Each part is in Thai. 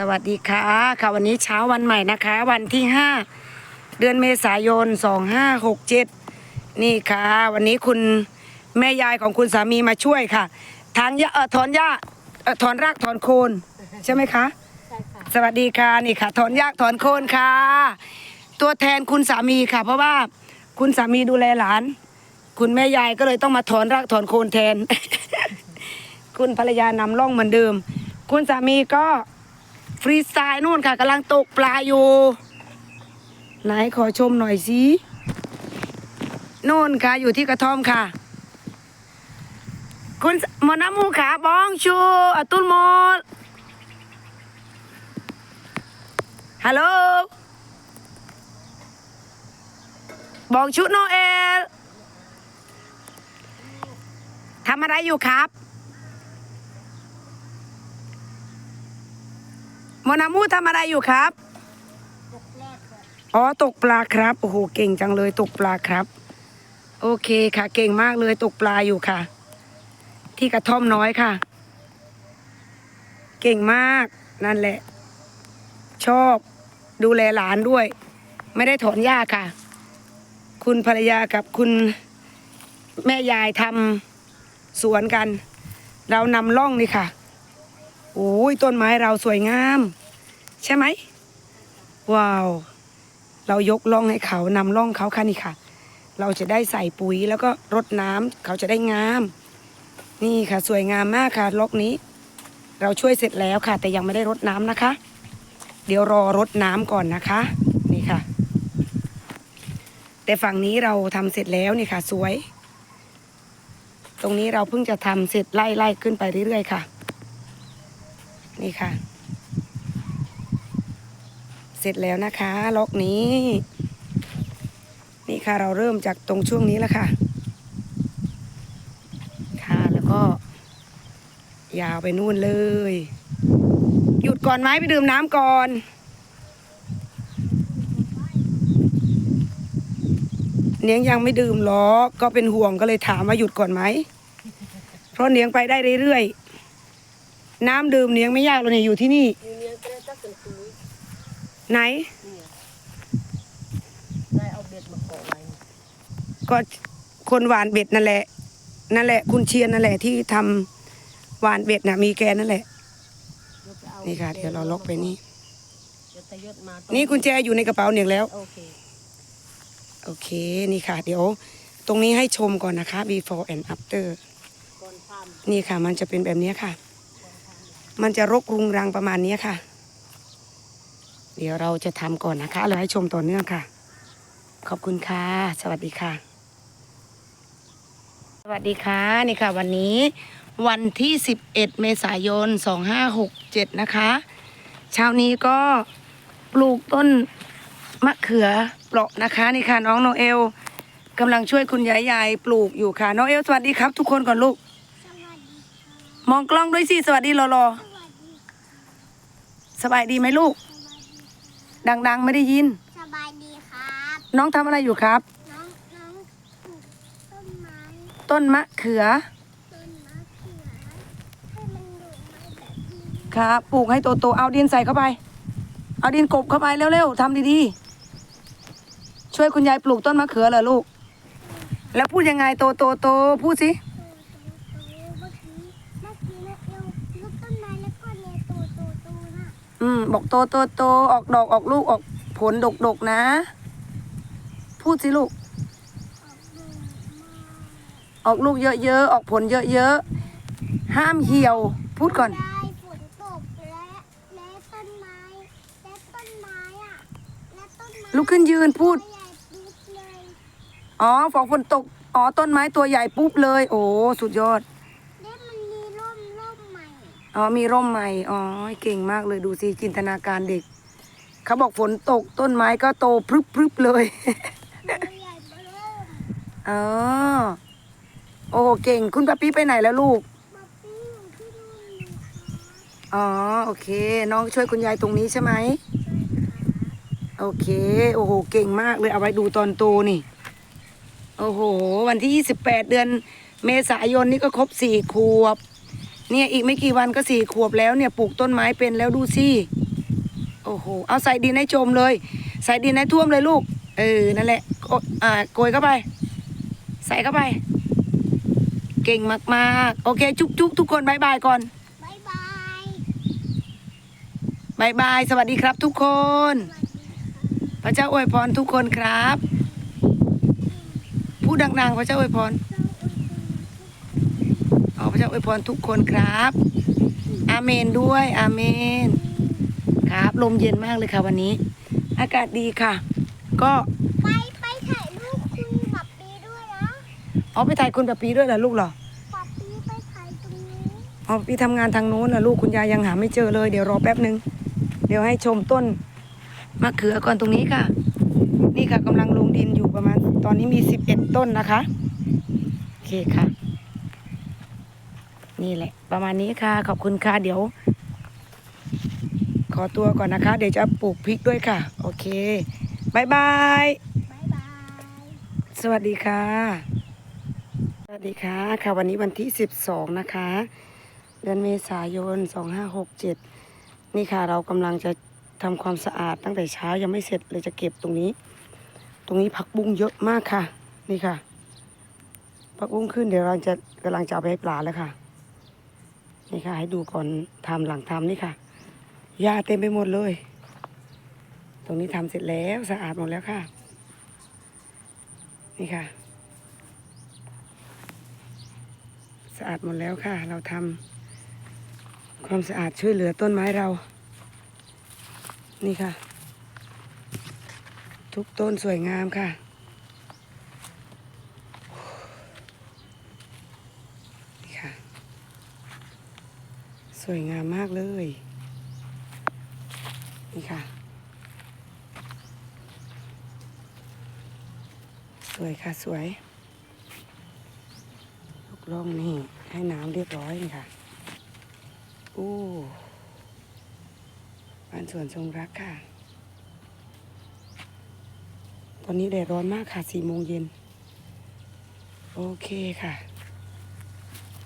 สวัสดีค่ะค่ะวันนี้เช้าวันใหม่นะคะ วันที่ห้าเดือนเมษายนสองห้าหกเจ็ดนี่ค่ะ วันนี้คุณแม่ยายของคุณสามีมาช่วยค่ะทางยาเออถอนหญ้าเออถอนรากถอนโคนใช่ไหมคะใช่ค่ะสวัสดีค่ะนี่ค่ะ ถอนยากถอนโคนค่ะ ตัวแทนคุณสามีค่ะ เพราะว่าคุณสามีดูแลหลาน คุณแม่ยายก็เลยต้องมาถอนรากถอนโคนแทน คุณภรรยานำร่องเหมือนเดิม คุณสามีก็ ฟรีสไตล์นู่นค่ะกำลังตกปลาอยู่ไหนขอชมหน่อยสินู่นค่ะ อยู่ที่กระท่อมค่ะ คุณมอน้ำมูขาบองชูอตุลโมดฮัลโหลบอกชุดโนเอลทำอะไรอยู่ครับ มอนามูทำอะไรอยู่ครับ อ๋อตกปลาครับ โอ้โห เก่งจังเลยตกปลาครับ โอเคค่ะ เก่งมากเลยตกปลาอยู่ค่ะ ที่กระท่อมน้อยค่ะ เก่งมากนั่นแหละ ชอบดูแลหลานด้วย ไม่ได้ถอนหญ้าค่ะ คุณภรรยากับคุณแม่ยายทำสวนกัน เรานำร่องนี่ค่ะ โอ้ยต้นไม้เราสวยงาม ใช่ไหมว้าว เรายกร่องให้เขานำร่องเขาค่ะนี่ค่ะ เราจะได้ใส่ปุ๋ยแล้วก็รดน้ำเขาจะได้งาม นี่ค่ะ สวยงามมากค่ะล็อกนี้ เราช่วยเสร็จแล้วค่ะ แต่ยังไม่ได้รดน้ำนะคะ เดี๋ยวรอรดน้ำก่อนนะคะ นี่ค่ะ แต่ฝั่งนี้เราทำเสร็จแล้วนี่ค่ะ สวย ตรงนี้เราเพิ่งจะทำเสร็จไล่ไล่ขึ้นไปเรื่อยๆค่ะ นี่ค่ะ เสร็จแล้วนะคะ ล็อกนี้ นี่ค่ะเราเริ่มจากตรงช่วงนี้แล้วค่ะ ค่ะแล้วก็ ยาวไปนู่นเลย หยุดก่อนไหมไปดื่มน้ำก่อนเนียงยังไม่ดื่มหรอกก็เป็นห่วงก็เลยถามว่าหยุดก่อนไหม เพราะเนียงไปได้เรื่อยๆ น้ำดื่มเนียงไม่ยากหรอกเนี่ยอยู่ที่นี่ยูเนียนก็ได้ตักกันคุยไหนเนี่ยได้เอาเบ็ดมาเกาะไว้ก็คนหวานเบ็ดนั่นแหละ นั่นแหละ คุณเชียนนั่นแหละที่ทำหวานเบ็ดน่ะมีแกนั่นแหละยกไปเอานี่ค่ะเดี๋ยวเราล็อกไปนี่ เดี๋ยวตะยศมานี่กุญแจอยู่ในกระเป๋าเนียงแล้ว โอเคโอเคนี่ค่ะ เดี๋ยว ตรงนี้ให้ชมก่อนนะคะ before and after ก่อนทนี่ค่ะ มันจะเป็นแบบนี้ค่ะ มันจะรกรุงรังประมาณนี้ค่ะ เดี๋ยวเราจะทำก่อนนะคะแล้วให้ชมต่อเนื่องค่ะ ขอบคุณค่ะ สวัสดีค่ะ สวัสดีค่ะนี่ค่ะ วันนี้วันที่ 11 เมษายน 2567 นะคะเช้านี้ก็ปลูกต้นมะเขือเปราะนะคะนี่ค่ะน้องโนเอลกำลังช่วยคุณยายยายปลูกอยู่ค่ะ น้องเอลสวัสดีครับ ทุกคนก่อนลูก มองกล้องด้วยสิ สวัสดีรอรอสบายดีไหมลูก ดัง ๆ ไม่ได้ยิน สบายดีครับ น้องทำอะไรอยู่ครับ น้องน้องปลูกต้นไม้ ต้นมะเขือต้นมะเขือให้มันอยู่ไม้แบบนี้ครับปลูกให้โตๆเอาดินใส่เข้าไป เอาดินกบเข้าไปเร็วๆทำดีๆช่วยคุณยายปลูกต้นมะเขือเหรอลูก แล้วพูดยังไงโตโตโตพูดสิ โตโตโตเมื่อกี้เมื่อกี้นะเราลูกต้นไม้แล้วก็เนี่ยโตโตโตน่ะ อืม บอกโตโตโตออกดอกออกลูกออกผลดกดกๆนะ พูดสิลูกออกดอกมาออกลูกเยอะๆ ออกผลเยอะๆ ห้ามเหี่ยว พูดก่อน ได้ฝนตกและและต้นไม้และต้นไม้อะและต้นไม้ลุกขึ้นยืนพูด ใหญ่ปุ๊บเลย อ๋อฝนฝนตก อ๋อ ต้นไม้ตัวใหญ่ปุ๊บเลย โอ้ สุดยอด และมันมีร่มร่มใหม่ อ๋อมีร่มใหม่อ๋อเก่งมากเลยดูสิจินตนาการเด็ก เขาบอกฝนตกต้นไม้ก็โตพรึบพรึบเลยตัวใหญ่เริ่มอ๋อโอ้เก่งคุณปะปี้ไปไหนแล้วลูกมาปิ้งที่นู่นเลยค่ะอ๋อโอเค น้องช่วยคุณยายตรงนี้ใช่ไหมโอเค โอ้โห เก่งมากเลยเอาไว้ดูตอนโตนี่ โอ้โห วันที่ 28 เดือนเมษายนนี่ก็ครบสี่ขวบ เนี่ยอีกไม่กี่วันก็สี่ขวบแล้วเนี่ยปลูกต้นไม้เป็นแล้วดูสิโอ้โหเอาใส่ดินให้จมเลย ใส่ดินให้ท่วมเลยลูก เออนั่นแหละโอ่าโกยเข้าไป ใส่เข้าไป เก่งมากๆ โอเค จุ๊บจุ๊บทุกคนบายบายก่อนบายบายบายบายสวัสดีครับทุกคน พระเจ้าอวยพรทุกคนครับ พูดดังๆ พระเจ้าอวยพร ระเจ้าอวยพรทุกคนครับ อาเมนด้วย อาเมน ครับ ลมเย็นมากเลยค่ะวันนี้ อากาศดีค่ะ ก็ๆไปไปถ่ายรูปคุณปับปีด้วยนะเอาไปถ่ายคุณปะปีด้วยเหรอลูกเหรอปับปีไปถ่ายตรงนี้เอาพี่ทำงานทางโน้นนะลูกคุณยายยังหาไม่เจอเลยเดี๋ยวรอแป๊บหนึ่งเดี๋ยวให้ชมต้นมะเขือก่อนตรงนี้ค่ะ นี่ค่ะกำลังลงดินอยู่ประมาณ ตอนนี้มีสิบเอ็ดต้นนะคะ โอเคค่ะ นี่แหละ ประมาณนี้ค่ะ ขอบคุณค่ะ เดี๋ยว ขอตัวก่อนนะคะ เดี๋ยวจะปลูกพริกด้วยค่ะ โอเคบายบายบายบาย สวัสดีค่ะ สวัสดีค่ะค่ะ วันนี้วันที่ 12 นะคะ เดือนเมษายน 2567 นี่ค่ะ เรากำลังจะทำความสะอาดตั้งแต่เช้ายังไม่เสร็จเลยจะเก็บตรงนี้ ตรงนี้ผักบุ้งเยอะมากค่ะ นี่ค่ะผักบุ้งขึ้นเดี๋ยวเราจะกำลังจะเอาไปให้ปลาแล้วค่ะ นี่ค่ะ ให้ดูก่อนทำหลังทำนี่ค่ะหญ้าเต็มไปหมดเลย ตรงนี้ทำเสร็จแล้วสะอาดหมดแล้วค่ะ นี่ค่ะ สะอาดหมดแล้วค่ะ เราทำความสะอาดช่วยเหลือต้นไม้เรา นี่ค่ะ ทุกต้นสวยงามค่ะ นี่ค่ะ สวยงามมากเลย นี่ค่ะ สวยค่ะสวยลูกล่องนี่ให้น้ำเรียบร้อยนี่ค่ะอู้บ้านสวนทรงรักค่ะ ตอนนี้แดดร้อนมากค่ะสี่โมงเย็น โอเคค่ะ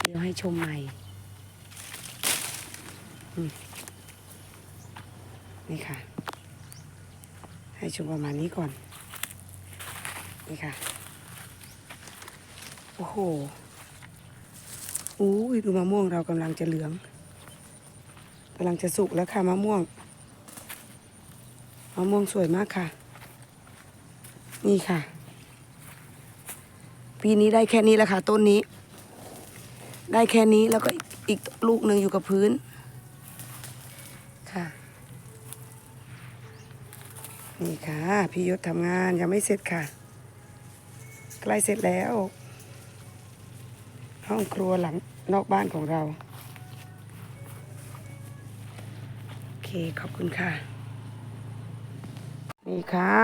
เดี๋ยวให้ชมใหม่ นี่ค่ะ ให้ชมประมาณนี้ก่อน นี่ค่ะ โอ้โหอู้ดูมะม่วงเรากำลังจะเหลืองกำลังจะสุกแล้วค่ะมะม่วงมะม่วงสวยมากค่ะ นี่ค่ะ ปีนี้ได้แค่นี้แหละค่ะ ต้นนี้ ได้แค่นี้แล้วก็อีกลูกหนึ่งอยู่กับพื้น ค่ะ นี่ค่ะ พี่ยศทำงานยังไม่เสร็จค่ะ ใกล้เสร็จแล้ว ห้องครัวหลังนอกบ้านของเรา โอเค ขอบคุณค่ะ นี่ค่ะ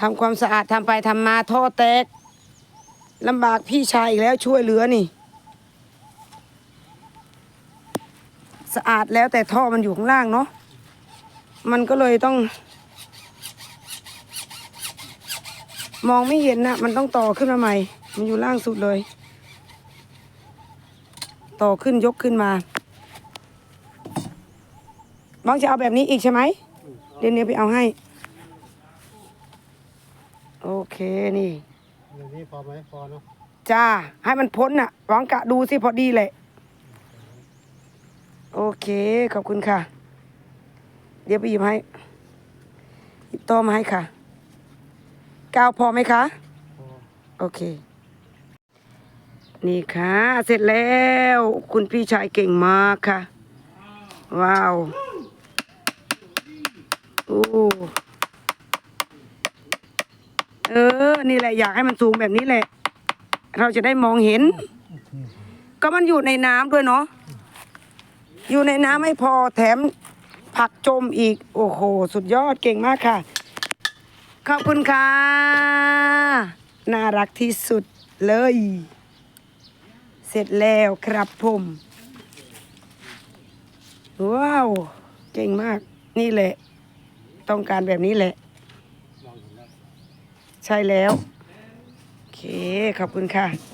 ทำความสะอาดทำไปทำมาท่อแตกลำบากพี่ชายอีกแล้วช่วยเหลือนี่ สะอาดแล้วแต่ท่อมันอยู่ข้างล่างเนาะ มันก็เลยต้อง มองไม่เห็นนะมันต้องต่อขึ้นมาใหม่ มันอยู่ล่างสุดเลย ต่อขึ้นยกขึ้นมาบ้องจะเอาแบบนี้อีกใช่ไหมเดี๋ยวนี้ไปเอาให้ โอเคนี่อย่างนี้พอไหมพอเนาะจ้า ให้มันพ้นน่ะหวังกะดูสิพอดีแหละ โอเค ขอบคุณค่ะ เดี๋ยวไปหยิบให้หยิบโต้อมาให้ค่ะกาวพอไหมคะพอโอเค นี่ค่ะ เสร็จแล้ว คุณพี่ชายเก่งมากค่ะ ว้าว โอ้เออ นี่แหละอยากให้มันสูงแบบนี้แหละ เราจะได้มองเห็น ก็มันอยู่ในน้ำด้วยเนาะ อยู่ในน้ำไม่พอแถม ผักจมอีก โอ้โห สุดยอดเก่งมากค่ะ ขอบคุณค่ะ น่ารักที่สุดเลย เสร็จแล้วครับผม ว้าว เก่งมากนี่แหละ ต้องการแบบนี้แหละ ใช่แล้ว โอเค ขอบคุณค่ะ